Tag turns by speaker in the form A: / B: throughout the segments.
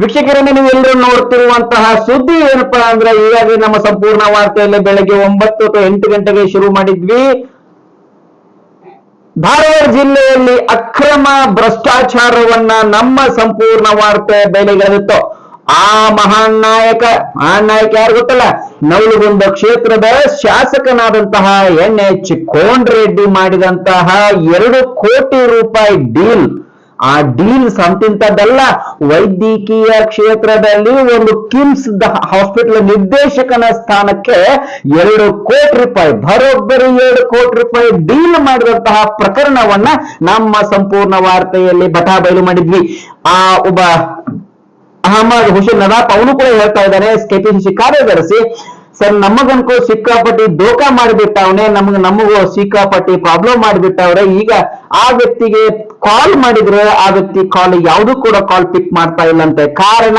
A: ವೀಕ್ಷಕರನ್ನ ನೀವು ಎಲ್ಲರೂ ನೋಡ್ತಿರುವಂತಹ ಸುದ್ದಿ ಏನಪ್ಪಾ ಅಂದ್ರೆ ಈಗಾಗಲೇ ನಮ್ಮ ಸಂಪೂರ್ಣ ವಾರ್ತೆಯಲ್ಲಿ ಬೆಳಗ್ಗೆ ಒಂಬತ್ತು ಅಥವಾ ಎಂಟು ಗಂಟೆಗೆ ಶುರು ಮಾಡಿದ್ವಿ. ಧಾರವಾಡ ಜಿಲ್ಲೆಯಲ್ಲಿ ಅಕ್ರಮ ಭ್ರಷ್ಟಾಚಾರವನ್ನ ನಮ್ಮ ಸಂಪೂರ್ಣ ವಾರ್ತೆ ಬೆಲೆಗಳಿತ್ತು ಆ ಮಹಾನ್ ನಾಯಕ ಮಹಾನ್ ನಾಯಕ ಯಾರು ಗೊತ್ತಲ್ಲ? ನವಲಗುಂದ ಕ್ಷೇತ್ರದ ಶಾಸಕನಾದಂತಹ ಎನ್ ಎಚ್ ರೆಡ್ಡಿ ಮಾಡಿದಂತಹ ಎರಡು ಕೋಟಿ ರೂಪಾಯಿ ಡೀಲ್. ಆ ಡೀಲ್ ಸಂತಿಂತದ್ದಲ್ಲ ವೈದ್ಯಕೀಯ ಕ್ಷೇತ್ರದಲ್ಲಿ ಒಂದು ಕಿಮ್ಸ್ ಹಾಸ್ಪಿಟಲ್ ನಿರ್ದೇಶಕನ ಸ್ಥಾನಕ್ಕೆ ಎರಡು ಕೋಟಿ ರೂಪಾಯಿ, ಬರೋಬ್ಬರಿ ಎರಡು ಕೋಟಿ ರೂಪಾಯಿ ಡೀಲ್ ಮಾಡಿದಂತಹ ಪ್ರಕರಣವನ್ನ ನಮ್ಮ ಸಂಪೂರ್ಣ ವಾರ್ತೆಯಲ್ಲಿ ಬಟಾ ಬಯಲು ಮಾಡಿದ್ವಿ. ಆ ಒಬ್ಬ ಅಹಮದ್ ಹುಸೇನ್ ನದಾಫ್, ಅವನು ಕೂಡ ಹೇಳ್ತಾ ಇದ್ದಾನೆ ಕೆಪಿಸಿಸಿ ಕಾರ್ಯದರ್ಶಿ ಸರ್ ನಮಗನ್ಕೋ ಸಿಕ್ಕಾಪಟ್ಟಿ ದೋಖಾ ಮಾಡಿಬಿಟ್ಟವ್ನೆ, ನಮಗ್ ನಮಗೂ ಸಿಕ್ಕಾಪಟ್ಟಿ ಪ್ರಾಬ್ಲಮ್ ಮಾಡಿಬಿಟ್ಟವ್ರೆ. ಈಗ ಆ ವ್ಯಕ್ತಿಗೆ ಕಾಲ್ ಮಾಡಿದ್ರೆ ಆ ವ್ಯಕ್ತಿ ಕಾಲ್ ಯಾವ್ದು ಕೂಡ ಕಾಲ್ ಪಿಕ್ ಮಾಡ್ತಾ ಇಲ್ಲ ಅಂತೆ ಕಾರಣ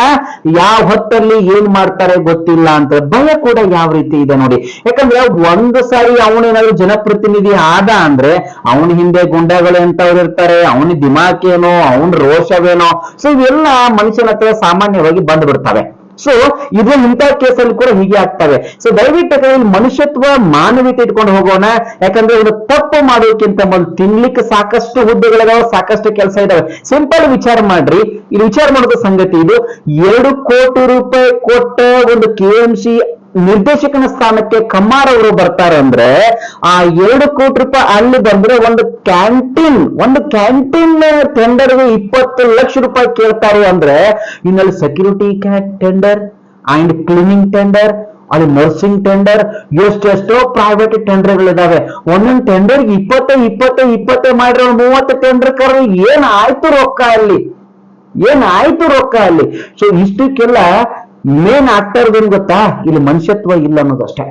A: ಯಾವ ಹೊತ್ತಲ್ಲಿ ಏನ್ ಮಾಡ್ತಾರೆ ಗೊತ್ತಿಲ್ಲ ಅಂತ. ಭಯ ಕೂಡ ಯಾವ ರೀತಿ ಇದೆ ನೋಡಿ. ಯಾಕಂದ್ರೆ ಒಂದು ಸಾರಿ ಅವನೇನಾದ್ರು ಜನಪ್ರತಿನಿಧಿ ಆದ ಅಂದ್ರೆ ಅವನ ಹಿಂದೆ ಗುಂಡಗಳು ಎಂತವ್ರು ಇರ್ತಾರೆ, ಅವನ ದಿಮಾಕೇನೋ, ಅವನ ರೋಷವೇನೋ. ಸೊ ಇವೆಲ್ಲ ಮನುಷ್ಯನ ಹತ್ರ ಸಾಮಾನ್ಯವಾಗಿ ಬಂದು ಬಿಡ್ತವೆ ಸೊ ಇದು ಇಂಥ ಕೇಸಲ್ಲಿ ಕೂಡ ಹೀಗೆ ಆಗ್ತವೆ. ಸೊ ದಯವಿಟ್ಟು ಇಲ್ಲಿ ಮನುಷ್ಯತ್ವ, ಮಾನವೀಯತೆ ಇಟ್ಕೊಂಡು ಹೋಗೋಣ. ಯಾಕಂದ್ರೆ ಒಂದು ತಪ್ಪು ಮಾಡೋಕ್ಕಿಂತ ಮೊದಲು ತಿನ್ಲಿಕ್ಕೆ ಸಾಕಷ್ಟು ಹುದ್ದೆಗಳಿದಾವೆ, ಸಾಕಷ್ಟು ಕೆಲಸ ಇದಾವೆ. ಸಿಂಪಲ್ ವಿಚಾರ ಮಾಡ್ರಿ. ಇಲ್ಲಿ ವಿಚಾರ ಮಾಡೋದು ಸಂಗತಿ ಇದು. ಎರಡು ಕೋಟಿ ರೂಪಾಯಿ ಕೊಟ್ಟ ಒಂದು ಕೆ ನಿರ್ದೇಶಕನ ಸ್ಥಾನಕ್ಕೆ ಕಮ್ಮಾರ್ ಅವರು ಬರ್ತಾರೆ ಅಂದ್ರೆ, ಆ ಎರಡು ಕೋಟಿ ರೂಪಾಯಿ ಅಲ್ಲಿ ಬಂದ್ರೆ ಒಂದು ಕ್ಯಾಂಟೀನ್ ಒಂದು ಕ್ಯಾಂಟೀನ್ ಟೆಂಡರ್ಗೆ ಇಪ್ಪತ್ತು ಲಕ್ಷ ರೂಪಾಯಿ ಕೇಳ್ತಾರೆ ಅಂದ್ರೆ ಇನ್ನಲ್ಲಿ security tender and cleaning tender ಅಲ್ಲಿ ನರ್ಸಿಂಗ್ ಟೆಂಡರ್ ಎಷ್ಟೆಷ್ಟೋ ಪ್ರೈವೇಟ್ ಟೆಂಡರ್ಗಳಿದಾವೆ ಒಂದೊಂದು ಟೆಂಡರ್ ಇಪ್ಪತ್ತೆ ಇಪ್ಪತ್ತೆ, ಇಪ್ಪತ್ತೇ ಮಾಡಿರೋ ಮೂವತ್ತು ಟೆಂಡರ್ ಕರ್ ಏನ್ ಆಯ್ತು ರೊಕ್ಕ ಅಲ್ಲಿ? ಏನ್ ಆಯ್ತು ರೊಕ್ಕ ಅಲ್ಲಿ? ಸೊ ಇಷ್ಟಕ್ಕೆಲ್ಲ ಮೇನ್ ಆಗ್ತಾ ಇರೋದೇನು ಗೊತ್ತಾ? ಇಲ್ಲಿ ಮನುಷ್ಯತ್ವ ಇಲ್ಲ ಅನ್ನೋದಷ್ಟೇ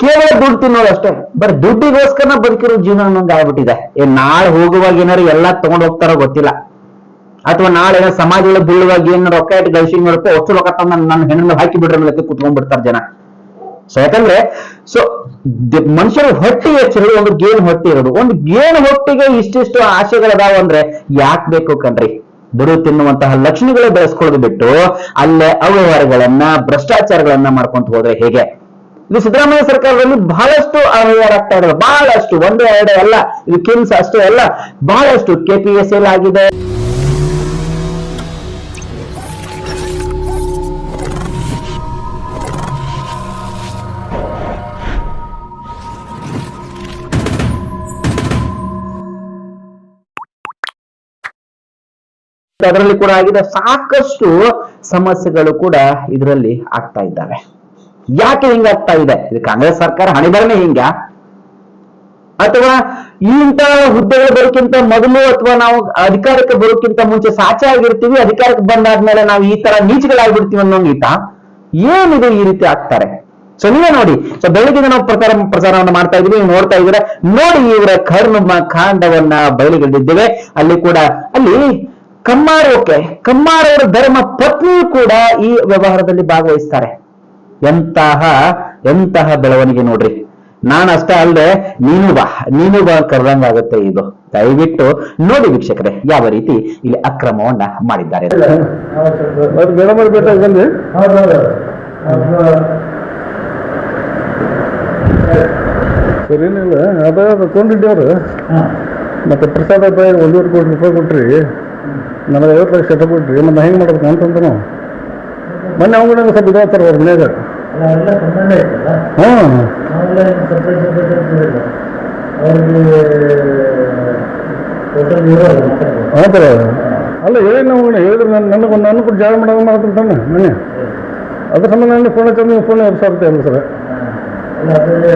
A: ಕೇವಲ ದುಡ್ಡು ತಿನ್ನೋದು ಅಷ್ಟೇ. ಬರೀ ದುಡ್ಡಿಗೋಸ್ಕರ ಬದುಕಿರೋ ಜೀವನ ಅನ್ನೋದು ಆಗ್ಬಿಟ್ಟಿದೆ. ಏನ್ ನಾಳೆ ಹೋಗುವಾಗ ಏನಾರು ಎಲ್ಲಾ ತಗೊಂಡ್ ಹೋಗ್ತಾರೋ ಗೊತ್ತಿಲ್ಲ. ಅಥವಾ ನಾಳೆ ಏನೋ ಸಮಾಜದೊಳಗೆ ಬೀಳುವಾಗ ಏನ್ ರೊಕ್ಕ ಇಟ್ಟು ಗಳಿಸಿ ನೋಡಪ್ಪ ಅಷ್ಟು ರೊಕ್ಕ ತಂದು ನನ್ನ ಹೆಣ್ಣನ್ನು ಹಾಕಿ ಬಿಡ್ರ ಮೇಲೆ ಕುತ್ಕೊಂಡ್ಬಿಡ್ತಾರೆ ಜನ. ಸೊ ಯಾಕಂದ್ರೆ ಸೊ ಮನುಷ್ಯರ ಹೊಟ್ಟೆ ಹೆಚ್ಚಿರೋದು ಒಂದು ಗೇನ್ ಹೊಟ್ಟೆ ಇರೋದು. ಒಂದು ಗೇನ್ ಹೊಟ್ಟೆಗೆ ಇಷ್ಟಿಷ್ಟು ಆಶೆಗಳಿದಾವ ಅಂದ್ರೆ ಯಾಕೆ ಬೇಕು ಕಣ್ರಿ? ಬರು ತಿನ್ನುವಂತಹ ಲಕ್ಷಣಗಳೇ ಬೆಳೆಸ್ಕೊಳ್ಳೋದು ಬಿಟ್ಟು ಅಲ್ಲೇ ಅವ್ಯವಹಾರಗಳನ್ನ, ಭ್ರಷ್ಟಾಚಾರಗಳನ್ನ ಮಾಡ್ಕೊಂತ ಹೋದ್ರೆ ಹೇಗೆ? ಇದು ಸಿದ್ದರಾಮಯ್ಯ ಸರ್ಕಾರದಲ್ಲಿ ಬಹಳಷ್ಟು ಅವ್ಯವಹಾರ ಆಗ್ತಾ ಇರೋದು. ಬಹಳಷ್ಟು, ಒಂದು, ಎರಡು ಅಲ್ಲ ಇದು ಕಿಮ್ಸ್ ಅಷ್ಟೇ ಅಲ್ಲ. ಬಹಳಷ್ಟು ಕೆಪಿಎಸ್ಎಲ್ ಆಗಿದೆ. ಅದರಲ್ಲಿ ಕೂಡ ಆಗಿದೆ. ಸಾಕಷ್ಟು ಸಮಸ್ಯೆಗಳು ಕೂಡ ಇದರಲ್ಲಿ ಆಗ್ತಾ ಇದ್ದಾವೆ. ಯಾಕೆ ಹಿಂಗಾಗ್ತಾ ಇದೆ? ಇದು ಕಾಂಗ್ರೆಸ್ ಸರ್ಕಾರ ಹಣಿಬರನೇ ಹಿಂಗ? ಅಥವಾ ಇಂತಹ ಹುದ್ದೆಗಳು ಬರೋಕ್ಕಿಂತ ಮೊದಲು ಅಥವಾ ನಾವು ಅಧಿಕಾರಕ್ಕೆ ಬರೋಕ್ಕಿಂತ ಮುಂಚೆ ಸಾಚೆ ಆಗಿರ್ತೀವಿ, ಅಧಿಕಾರಕ್ಕೆ ಬಂದಾದ್ಮೇಲೆ ನಾವು ಈ ತರ ನೀಚಗಳಾಗ್ಬಿಡ್ತೀವಿ ಅನ್ನೋಂಗಿತ ಏನಿದೆ ಈ ರೀತಿ ಆಗ್ತಾರೆ? ಸೊ ನೀವೇ ನೋಡಿ. ಸೊ ಬೆಳಗ್ಗೆ ನಾವು ಪ್ರಚಾರ ಪ್ರಚಾರವನ್ನು ಮಾಡ್ತಾ ಇದೀವಿ ನೀವು ನೋಡ್ತಾ ಇದ್ದೀರಾ? ನೋಡಿ ಇವರ ಕರ್ಮ ಕಾಂಡವನ್ನ ಬಯಲಿಗೆಳಿದ್ದೇವೆ ಅಲ್ಲಿ ಕೂಡ ಅಲ್ಲಿ ಕಮ್ಮಾರ್ ಕಮ್ಮಾರವರ ಕಮ್ಮಾರ್ ಧರ್ಮ ಪತ್ನಿ ಕೂಡ ಈ ವ್ಯವಹಾರದಲ್ಲಿ ಭಾಗವಹಿಸ್ತಾರೆ. ಎಂತಹ ಎಂತಹ ಬೆಳವಣಿಗೆ ನೋಡ್ರಿ. ನಾನು ಅಷ್ಟೇ ಅಲ್ಲದೆ ನೀನು ಬಾ ನೀನು ಬಾ ಕರೆದಂಗಾಗುತ್ತೆ ಇದು. ದಯವಿಟ್ಟು ನೋಡಿ ವೀಕ್ಷಕರೇ ಯಾವ ರೀತಿ ಇಲ್ಲಿ ಅಕ್ರಮವನ್ನ ಮಾಡಿದ್ದಾರೆ.
B: ಸರಿನಿಲ್ಲ ಅದ ಕೊಂಡಿದ್ದೇವ್ರು ಮತ್ತೆ ಪ್ರಸಾದ ಒಂದೂವರೆ ಕೋಟಿ ರೂಪಾಯಿ ಕೊಟ್ರಿ. ನನಗೆ ಐವತ್ತು ಲಕ್ಷ ಶತ ಕೊಟ್ರಿ ಮತ್ತೆ ಹೆಂಗೆ ಮಾಡ್ಬೇಕು ಅಂತಂತ ನಾವು ಮೊನ್ನೆ ಅವ್ಗಳ ಸ್ವಲ್ಪ ಇದಾಗ್ತಾರೆ ಅವ್ರ ಮನ್ಯಾಗ
C: ಎಲ್ಲ ಸಂಬಂಧ ಐತಲ್ಲ
B: ಹ್ಞೂ
C: ನಾವೆಲ್ಲ ಸಪ್ರೇಟ್ ಸಪ್ರೇಟ್ ಅವ್ರಿಗೆ ಟೋಟಲ್ ಇರೋಲ್ಲ ಮಾತಾಡ್ಬೋದು
B: ಆತರ ಅಲ್ಲ ಹೇಳಿ ನಾವು ಹೇಳಿದ್ರೆ ನನ್ನ ನನಗೆ ಒಂದು ನಾನು ಕೂಡ ಜಾಗ ಮಾಡೋದು ಮಾಡ್ತಿರ್ತಾನೆ ಮೊನ್ನೆ. ಅದ್ರ ಸಂಬಂಧ ನನಗೆ ಫೋನ್ ಹಚ್ಚಿ ಫೋನ್ ಎಬ್ಸಾರ್ತೆ ಅಲ್ಲ ಸರ್
C: ಅಲ್ಲ ಅದರಲ್ಲಿ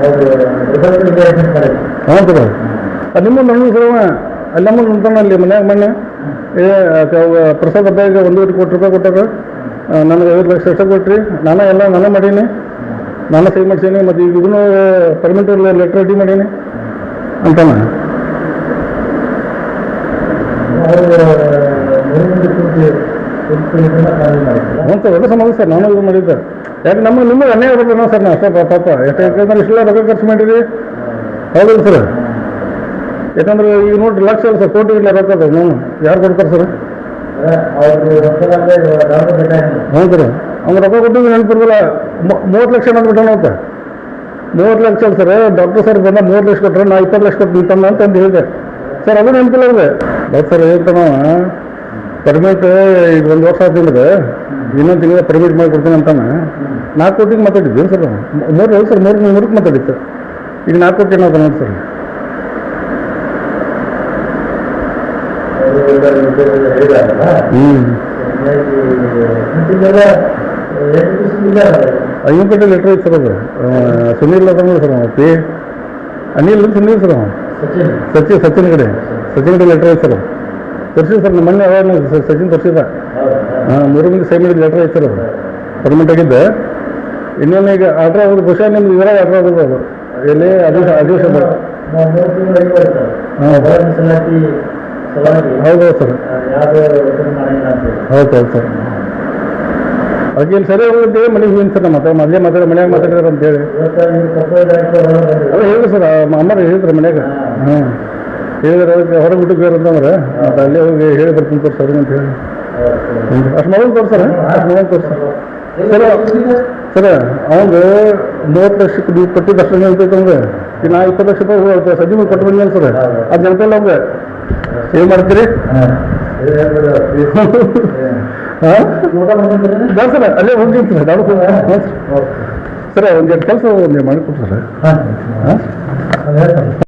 C: ಅವರು ರಿಸಲ್ಟ್ ರಿಲೇಷನ್ ಕರೆಕ್ಟ್
B: ಹಾಂ ಸರ್ ಅದು ನಿಮ್ಮ ನನ್ನ ಸರ್ ಅಲ್ಲಿ ನಮ್ಮ ಅಂತಾನೆ ಅಲ್ಲಿ ಮನ್ಯಾಗ ಮೊನ್ನೆ ಏ ಪ್ರಸಾದ್ ಒಂದು ಒಂದೂವರೆ ಕೋಟಿ ರೂಪಾಯಿ ಕೊಟ್ಟಾರ ನನಗೆ ಐವತ್ತು ಲಕ್ಷ ಲಕ್ಷ ಕೊಟ್ರಿ. ನಾನು ಎಲ್ಲ ನಾನು ಮಾಡೀನಿ. ನಾನು ಸಹಿ ಮಾಡ್ಸೀನಿ, ಮತ್ತು ಈಗ ಇದನ್ನು ಪರ್ಮಿಟ್ ಲೆಟ್ರ್ ರೆಡಿ ಮಾಡೀನಿ. ಅಂತಾನೆ?
C: ಅಂತ ಎಲ್ಲ
B: ಹ್ಞೂ ಸರ್, ನಾನು ಇದು ಮಾಡಿದ್ದೆ. ಯಾಕೆ ನಮಗೆ ನಿಮಗೆ ಅನ್ಯಾಯ ಬರ್ತದೆ ಸರ್ ನಾ ಸರ್ ಪಾಪ ಪಾಪ. ಯಾಕೆ ಯಾಕಂದ್ರೆ ಇಷ್ಟೆಲ್ಲ ರೊಕ್ಕ ಖರ್ಚು ಮಾಡಿರಿ ಹೌದಲ್ಲ ಸರ್? ಯಾಕಂದ್ರೆ ಈಗ ನೋಡ್ರಿ ಲಕ್ಷ ಅಲ್ಲ ಸರ್ ಕೋಟಿ ಇಲ್ಲ ರೊಕ್ಕ ಅದ ನಾನು ಯಾರು ಕೊಡ್ತಾರೆ ಸರ್? ಹ್ಞೂ ಸರ್ ಅವ್ನು ರೊಕ್ಕ ಕೊಟ್ಟಿದ್ದು ನೆನಪಿರ್ದಿಲ್ಲ ಮೂವತ್ತು ಲಕ್ಷ ನಂಬಿಟ್ಟಣ ಅಂತ. ಮೂವತ್ತು ಲಕ್ಷ ಅಲ್ಲ ಸರ್ ಡಾಕ್ಟರ್ ಸರ್ ಬಂದ ಮೂವತ್ತು ಲಕ್ಷ ಕೊಟ್ಟರೆ ನಾ ಇಪ್ಪತ್ತು ಲಕ್ಷ ಕೊಟ್ಟು ನಿಂತಣ್ಣ ಅಂತ ಅಂದು ಹೇಳಿದೆ. ಸರ್ ಅದು ನೆನಪಿಲ್ಲ ಅವ್ರಿಗೆ. ಡಾಕ್ಟರ್ ಸರ್ ಹೇಳ್ತಾನ ಪರ್ಮಿಟ್ ಈಗ ಒಂದು ವರ್ಷ ಆದ್ಮೇಲೆ ಇನ್ನೊಂದು ತಿಂಗಳ ಪರ್ಮಿಟ್ ಮಾಡಿ ಕೊಡ್ತೀನಿ ಅಂತಾನ ನಾಲ್ಕು ಕೋಟಿಗೆ ಮಾತಾಡಿದ್ವಿ ಸರ್? ಮೂರು ಸರ್ ಮೂರು ಮೂರಕ್ಕೆ ಮಾತಾಡಿತ್ತು ಈಗ ನಾಲ್ಕು ಕೋಟಿ ನಾವು ನೋಡಿ ಸರ್
C: ಅವರು ಹೇಳಿದಾರಲ್ಲ
B: ಹ್ಞೂ
C: ಹೀಗಾಗಿ ಮುಂಚಿನೆಲ್ಲ ಎಜುಕೇಶನ್ ಇಲ್ಲ
B: ಐವತ್ತು ಕೋಟಿ ಲೆಟ್ರ್ ಐತೆ ಸರ್ ಅದು. ಸುನೀಲ್ ಅದ ನೋಡಿ ಸರ್ ಅವ ಪಿ. ಅನಿಲ್ ಸುನೀಲ್ ಸರ್ ಅವ
C: ಸಚಿನ್.
B: ಸಚಿನ್ ಕಡೆ ಸಚಿನ್ ಕಡೆ ಲೆಟರ್ ಐತೆ ಸರ್ ತರ್ಸಿದ್ ಸರ್ ನಮ್ಮ ಮೊನ್ನೆ ಅವಾಗ ಸಚಿನ್ ತೋರಿಸಿದ ಹಾಂ ಮೂರು ಮಂದಿ ಸೈ ಮಾಡಿದ ಲೆಟರ್ ಐತೆ ಸರ್ ಅದು. ಪರ್ಮನೆಂಟ್ ಆಗಿದ್ದೆ. ಇನ್ನೇನು ಈಗ ಆರ್ಡ್ರ್ ಆಗೋದು ಬಹುಶಃ ನಿಮ್ದು ಇವರ ಆರ್ಡ್ರ್ ಆಗೋದು ಅದು. ಎಲ್ಲಿ?
C: ಐದು ವರ್ಷ
B: ಹಾ. ಹೌದು ಸರ್.
C: ಓಕೆ
B: ಹೌದು ಹೌದು ಸರ್. ಸರಿ ಹೋಗುತ್ತೆ ಮನೆಗೆ ಹೋಗಿ ಸರ್ ನಮ್ಮ ಮತ್ತೆ ಮೊದಲೇ ಮಾತಾಡಿ ಮನ್ಯಾಗ ಮಾತಾಡಿದ್ರೆ ಅಂತೇಳಿ
C: ಹೇಳಿ. ಹೇಳಿ
B: ಅಲ್ಲ ಹೇಳಿದ್ರು ಸರ್ ಅಮ್ಮ ಹೇಳಿದ್ರು ಮನ್ಯಾಗ ಹ್ಞೂ ಹೇಳಿದ್ರೆ ಅದಕ್ಕೆ ಹೊರಗೆ ಬಿಟ್ಟು ಬೇರೆ ಅಂತಂದ್ರೆ ಮತ್ತೆ ಅಲ್ಲೇ ಹೋಗಿ ಹೇಳಿ ಬರ್ತೀನಿ ತೋರ್ ಸರ್ ಅಂತ ಹೇಳಿ. ಅಷ್ಟು ಮೊಬೈಲ್ ತೋರ್ಸರ ಅಷ್ಟು ಮೊಬೈಲ್ ತೋರ್ಸರ್ ಸರ್ ಅವಂಗ ಮೂವತ್ತು ಲಕ್ಷಕ್ಕೆ ನೀವು ಕೊಟ್ಟಿದ್ದು ಅಷ್ಟು ನೆನಪೈತೆ ಅಂದ್ರೆ ನಾ ಇಪ್ಪತ್ತು ಲಕ್ಷ ರೂಪಾಯಿ ಸಜ್ಜಿ ಕೊಟ್ಟು ಬಂದಿಲ್ಲ ಸರ್. ಅದು ನೆನಪಿಲ್ಲ ಅವಂಗ ಏನು ಮಾಡ್ತೀರಿ? ಸರ್ ಅಲ್ಲೇ ಹೋಗ್ತೀನಿ ಸರ್ ನಾನು ಸರ್ ಸರ್ ಒಂದು ಕೆಲಸ ನೀವು ಮಾಡಿ ಕೊಡ್ತಾರೆ? ಹಾಂ?
C: ಹೇಳ್ತಾನೆ.